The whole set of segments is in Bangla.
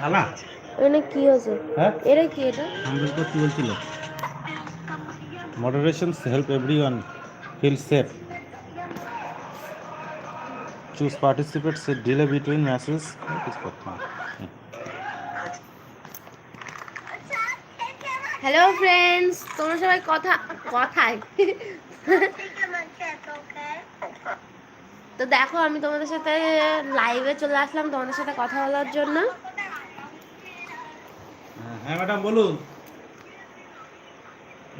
ভালা? এখানে কি হয়েছে? এটা কি এটা? হান্ড্রেড কি বলছিল? Moderation help everyone feel safe choose participate delay between message hello friends তোমরা সবাই কথা কথায়। তো দেখো আমি তোমাদের সাথে লাইভে চলে আসলাম তোমাদের সাথে কথা বলার জন্য। হ্যাঁ ম্যাডাম বলুন।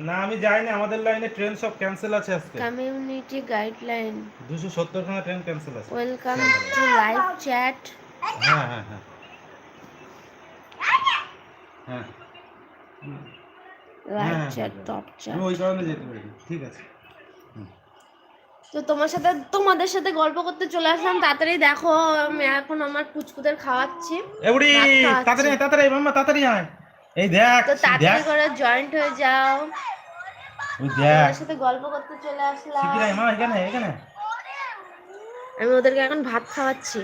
না আমি যাইনি আমাদের লাইনে ট্রেন সব ক্যান্সেল আছে আজকে। কমিউনিটি গাইডলাইন দুশো সত্তর খানা ট্রেন ক্যান্সেল আছে। ওয়েলকাম টু লাইভ চ্যাট হ্যাঁ হ্যাঁ হ্যাঁ। হ্যাঁ। লাইভ চ্যাট টপ চ্যাট ওই কারণে যেতে পারি ঠিক আছে। তো তোমার সাথে তোমাদের সাথে গল্প করতে চলে আসলাম। তাড়াতাড়ি দেখো আমি এখন আমার কুচকুদের খাওয়াচ্ছি। এবড়ি তাড়াতাড়ি তাড়াতাড়ি মাম্মা তাড়াতাড়ি আয়। এই দেখ তো তাড়াতাড়ি করে জয়েন্ট হয়ে যাও। ওই দেখ। তোমাদের সাথে গল্প করতে চলে আসলাম। শিখি নাই মা এখানে এখানে। আমি ওদেরকে এখন ভাত খাওয়াচ্ছি।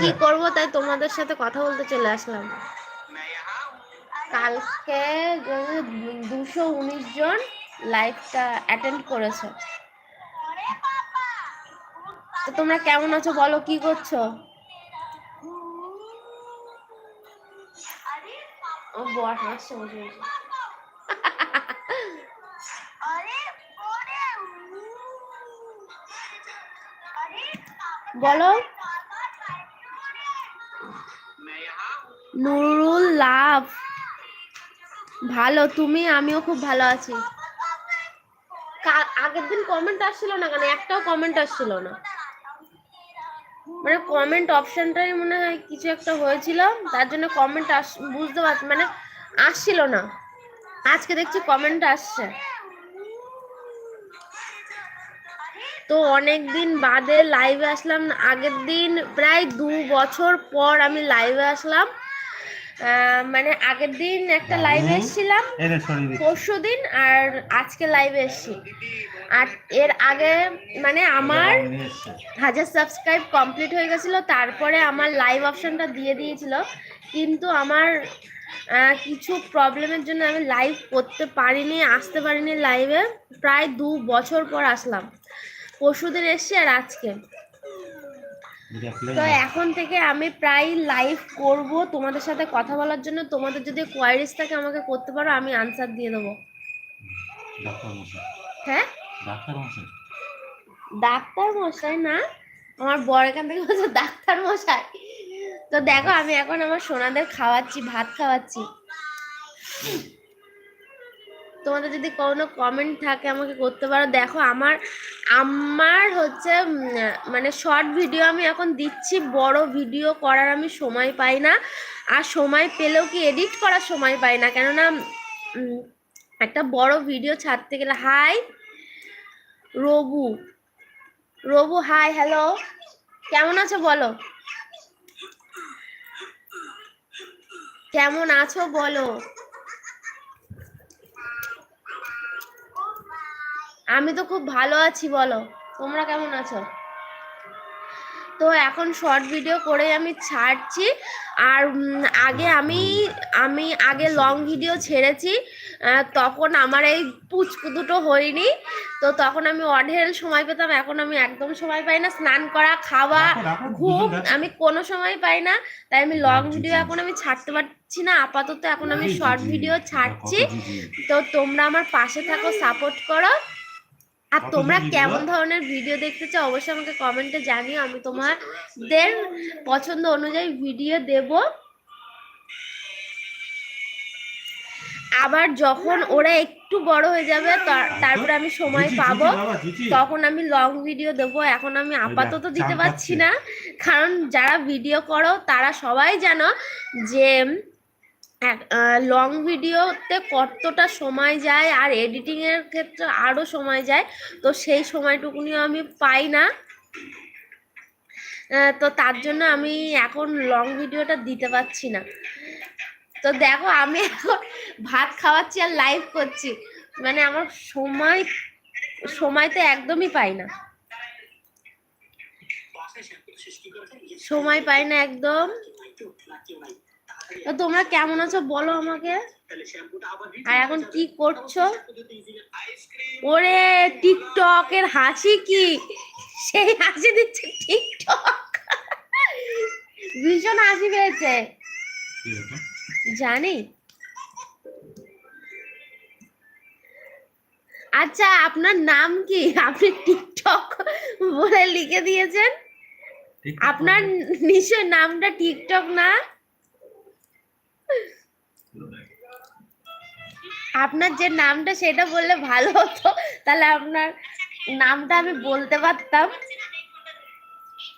কি করব তাই তোমাদের সাথে কথা বলতে চলে আসলাম। কালকে দুশো উনিশ জন লাইভটা অ্যাটেন্ড করেছে। তো তোমরা কেমন আছো বলো কি করছ? ও বর হাসছে বসে বসে। বলো নুরুল লাভ ভালো, তুমি, আমিও খুব ভালো আছি। আগের দিন কমেন্ট আসছিল না কেন? একটাও কমেন্ট আসছিল না। মানে কমেন্ট অপশানটাই মনে হয় কিছু একটা হয়েছিল, তার জন্য কমেন্ট আস, বুঝতে পারছি মানে আসছিল না। আজকে দেখছি কমেন্ট আসছে। তো অনেক দিন বাদে লাইভে আসলাম, আগের দিন প্রায় দু বছর পর আমি লাইভে আসলাম। মানে আগের দিন একটা লাইভে এসেছিলাম। পরশু দিন আর আজকে লাইভে এসেছি। আর এর আগে মানে আমার হাজার সাবস্ক্রাইব কমপ্লিট হয়ে গেছিল তারপরে আমার লাইভ অপশনটা দিয়ে দিয়েছিল। কিন্তু আমার কিছু প্রবলেমের জন্য আমি লাইভ করতে পারিনি আসতে পারিনি লাইভে প্রায় দু বছর পর আসলাম। পরশুদিন এসছি আর আজকে। তো এখন থেকে আমি প্রায় লাইভ করব। তোমাদের সাথে কথা বলার জন্য তোমাদের যদি কোয়ারিজ থাকে আমাকে করতে পারো আমি আনসার দিয়ে দেবো। হ্যাঁ? ডাক্তার মশাই না আমার বর এখান থেকে বলছে ডাক্তার মশাই। তো দেখো আমি এখন আমার সোনাদের খাওয়াচ্ছি ভাত খাওয়াচ্ছি। তোমাদের যদি কোনো কমেন্ট থাকে, আমাকে করতে পারো। দেখো, আমার আমার হচ্ছে মানে শর্ট ভিডিও আমি এখন দিচ্ছি, বড় ভিডিও করার আমি সময় পাই না। আর সময় পেলেও কি এডিট করার সময় পাই না? কেননা একটা বড় ভিডিও ছাড়তে গেলে hi Robu Robu hi hello কেমন আছো বলো? কেমন আছো বলো? আমি তো খুব ভালো আছি বলো। তোমরা কেমন আছো? তো এখন শর্ট ভিডিও করে আমি ছাড়ছি। আর আগে আমি আমি আগে লং ভিডিও ছেড়েছি। তখন আমার এই পুচকু দুটো হয়নি। তো তখন আমি অঢেল সময় পেতাম এখন আমি একদম সময় পাই না। স্নান করা খাওয়া ঘুম আমি কোনো সময় পাই না। তাই আমি লং ভিডিও এখন আমি ছাড়তে পারছি না। আপাতত এখন আমি শর্ট ভিডিও ছাড়ছি। তো তোমরা আমার পাশে থাকো সাপোর্ট করো। আর তোমরা কেমন ধরনের ভিডিও দেখতে চাও অবশ্যই আমাকে কমেন্টে জানিও। আমি তোমাদের পছন্দ অনুযায়ী ভিডিও দেব। আবার যখন ওরা একটু বড় হয়ে যাবে তার- তারপরে আমি সময় পাবো। তখন আমি লং ভিডিও দেবো। এখন আমি আপাতত দিতে পারছি না। কারণ যারা ভিডিও করো তারা সবাই জানো যে লং ভিডিওতে কতটা সময় যায় আর এডিটিংয়ের ক্ষেত্রে আরও সময় যায়? তো সেই সময়টুকুনিও আমি পাই না। তো তার জন্য আমি এখন লং ভিডিওটা দিতে পারছি না। তো দেখো, আমি এখন ভাত খাওয়াচ্ছি আর লাইভ করছি। মানে আমার সময় সময় তো একদমই পাই না। সময় পাই না একদম। তো তোমরা কেমন আছো বলো আমাকে। আর এখন কি করছ? ওরে টিকটকের হাসি কি? সেই হাসি দিচ্ছে টিকটক। ভীষণ হাসি পেয়েছে। জানি। আচ্ছা আপনার নাম কি? আপনি টিকটক বলে লিখে দিয়েছেন। আপনার নিশ্চয় নামটা টিকটক না? আপনার যে নামটা সেটা বললে ভালো হতো। তাহলে আপনার নামটা আমি বলতে পারতাম।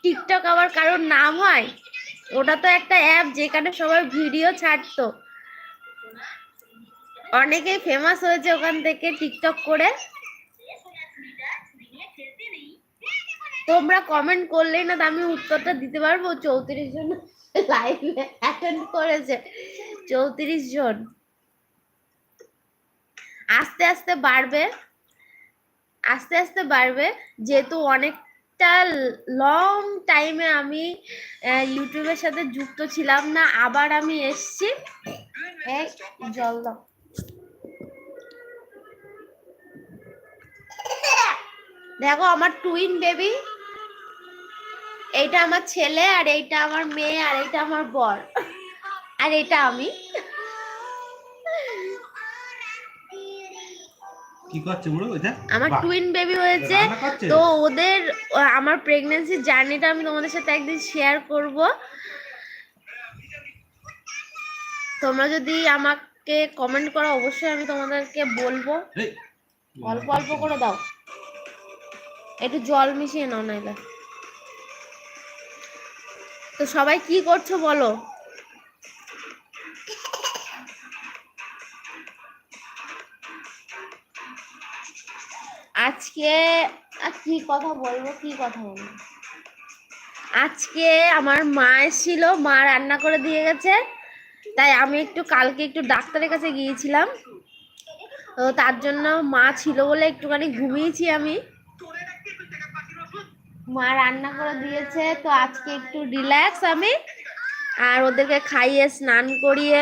টিকটক আবার কারোর নাম হয়? ওটা তো একটা অ্যাপ যেখানে সবাই ভিডিও ছাড়তো। অনেকেই ফেমাস হয়েছে ওখান থেকে টিকটক করে। তোমরা কমেন্ট করলেই না আমি উত্তরটা দিতে পারব? চৌত্রিশ জন লাইভে অ্যাটেন্ড করেছে। চৌত্রিশ জন। আস্তে আস্তে বাড়বে, আস্তে আস্তে বাড়বে। যেহেতু অনেকটা লং টাইমে আমি ইউটিউবের সাথে যুক্ত ছিলাম না, আবার আমি এসছি। জল দাও। দেখো আমার টুইন বেবি এইটা আমার ছেলে আর এইটা আমার মেয়ে আর এইটা আমার বর। আর এটা আমি। কি করছে বুড়ো এটা? আমার টুইন বেবি হয়েছে। তো ওদের আমার প্রেগন্যান্সি জার্নিটা আমি তোমাদের সাথে একদিন শেয়ার করব। তোমরা যদি আমাকে কমেন্ট করো অবশ্যই আমি তোমাদেরকে বলব। অল্প অল্প করে দাও। একটু জল মিশিয়ে নাও নাইলে। তো সবাই কি করছ বলো? আজকে আর কি কথা বলব, কি কথা বলব? আজকে আমার মা এসেছিল মা রান্না করে দিয়ে গেছে। তাই আমি একটু, কালকে একটু ডাক্তারের কাছে গিয়েছিলাম। তো তার জন্য মা ছিল বলে একটুখানি ঘুমিয়েছি আমি। মা রান্না করে দিয়েছে, তো আজকে একটু রিল্যাক্স আমি। আর ওদেরকে খাইয়ে স্নান করিয়ে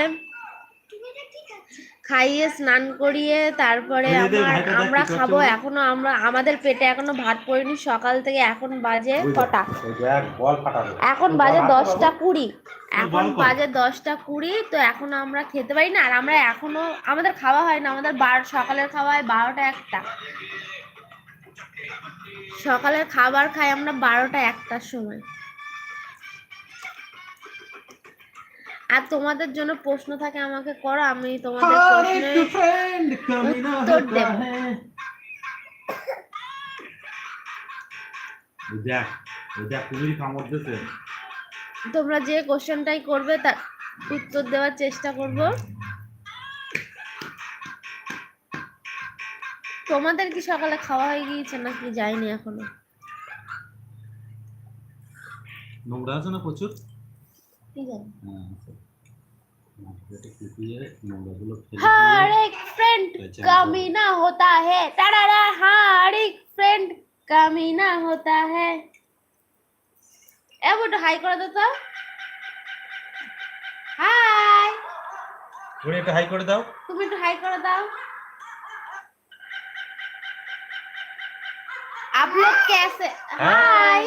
খাইয়ে স্নান করিয়ে তারপরে আমার আমরা খাব এখনও আমরা আমাদের পেটে এখনও ভাত পড়েনি সকাল থেকে এখন বাজে কটা। এখন বাজে দশটা কুড়ি। এখন বাজে দশটা কুড়ি তো এখনও আমরা খেতে পারি না আর আমরা এখনও আমাদের খাওয়া হয় না আমাদের বার সকালের খাওয়া হয় বারোটা একটা। সকালের খাবার খাই আমরা বারোটা একটার সময়। আর তোমাদের জন্য প্রশ্ন থাকে আমাকে করো আমি তোমাদের প্রশ্নের তোমরা যে কোশ্চেনটাই করবে তার উত্তর দেওয়ার চেষ্টা করব। তোমাদের কি সকালে খাওয়া হয়ে গিয়েছে নাকি যায়নি এখনও? নোংরা আছে না প্রচুর? ঠিক হ্যাঁ, আছে। हर দিয়ে एक फ्रेंड अच्छा, कमीना होता है टाड़ा हर एक फ्रेंड कमीना होता है এ বটো হাই করে দাও তো হাই ওরে একটা হাই করে দাও তুমি একটু হাই করে দাও आप लोग कैसे हाय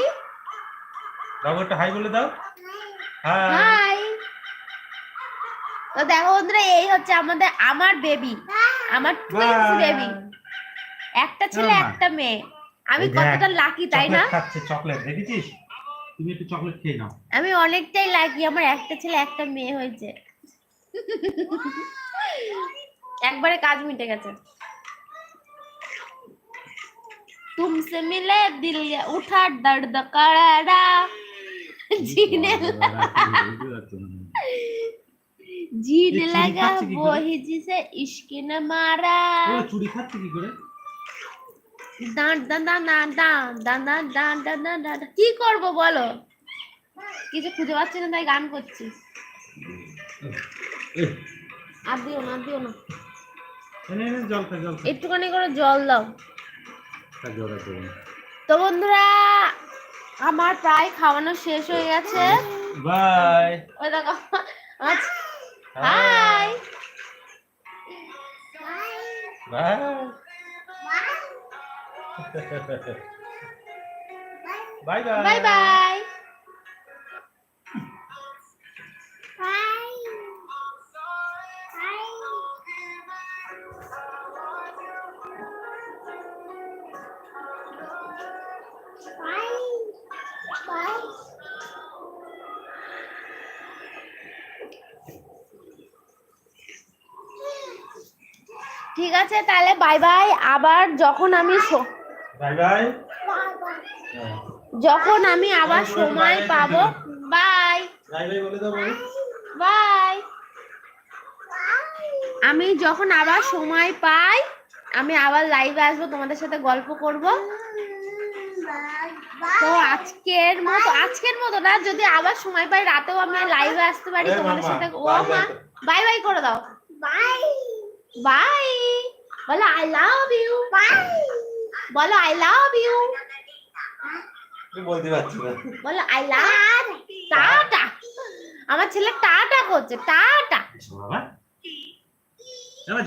দাও একটা হাই বলে দাও হ্যাঁ হাই তো দেখো বন্ধুরা এই হচ্ছে আমাদের আমার বেবি আমার টুইন্স Bye. বেবি একটা ছেলে না। একটা মেয়ে আমি এই দেখ, কতটা লাকি তাই না চকলেট খাচ্ছে চকলেট দেখেছিস তুমি একটু চকলেট খেয়ে নাও আমি অনেকটাই লাকি আমার একটা ছেলে একটা মেয়ে হয়েছে একবারে কাজ মিটে গেছে तुमसे मिले दिल ये उठा दर्द करारा जीने जीने কি করব বলো কিছু খুঁজে পাচ্ছি না তাই গান করছি আর দিও না দিও না একটুখানি করে জল দাও তো বন্ধুরা আমার প্রায় খাওয়ানো শেষ হয়ে গেছে বাই ওই দেখো আচ্ছা আচ্ছা hi bye bye bye bye bye ঠিক আছে তাহলে বাই বাই আবার যখন আমি স- বাই বাই যখন আমি আবার সময় পাবো বাই বাই বাই বলে দাও বলো। বাই আমি যখন আবার সময় পাই আমি আবার লাইভে আসব তোমাদের সাথে গল্প করব। তো আজকের মতো আজকের মতো না যদি আবার সময় পাই রাতেও আমি লাইভে আসতে পারি তোমাদের সাথে ও মা বাই বাই করে দাও। বাই বাই বলো আই লাভ ইউ বলো আই লাভ ইউ বলতে পারছি না। বলো আই লাভ টাটা। আমার ছেলে টাটা করছে টাটা। বাবা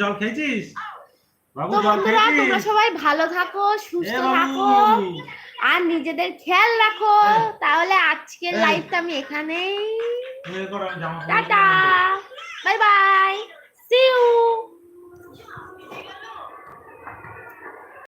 জল খেয়েছিস? বাবু তো বন্ধুরা তোমরা সবাই ভালো থাকো সুস্থ থাকো আর নিজেদের খেয়াল রাখো। হ্যাঁ। তাহলে আজকের হ্যাঁ। লাইভটা আমি এখানেই tata. Bye bye. See you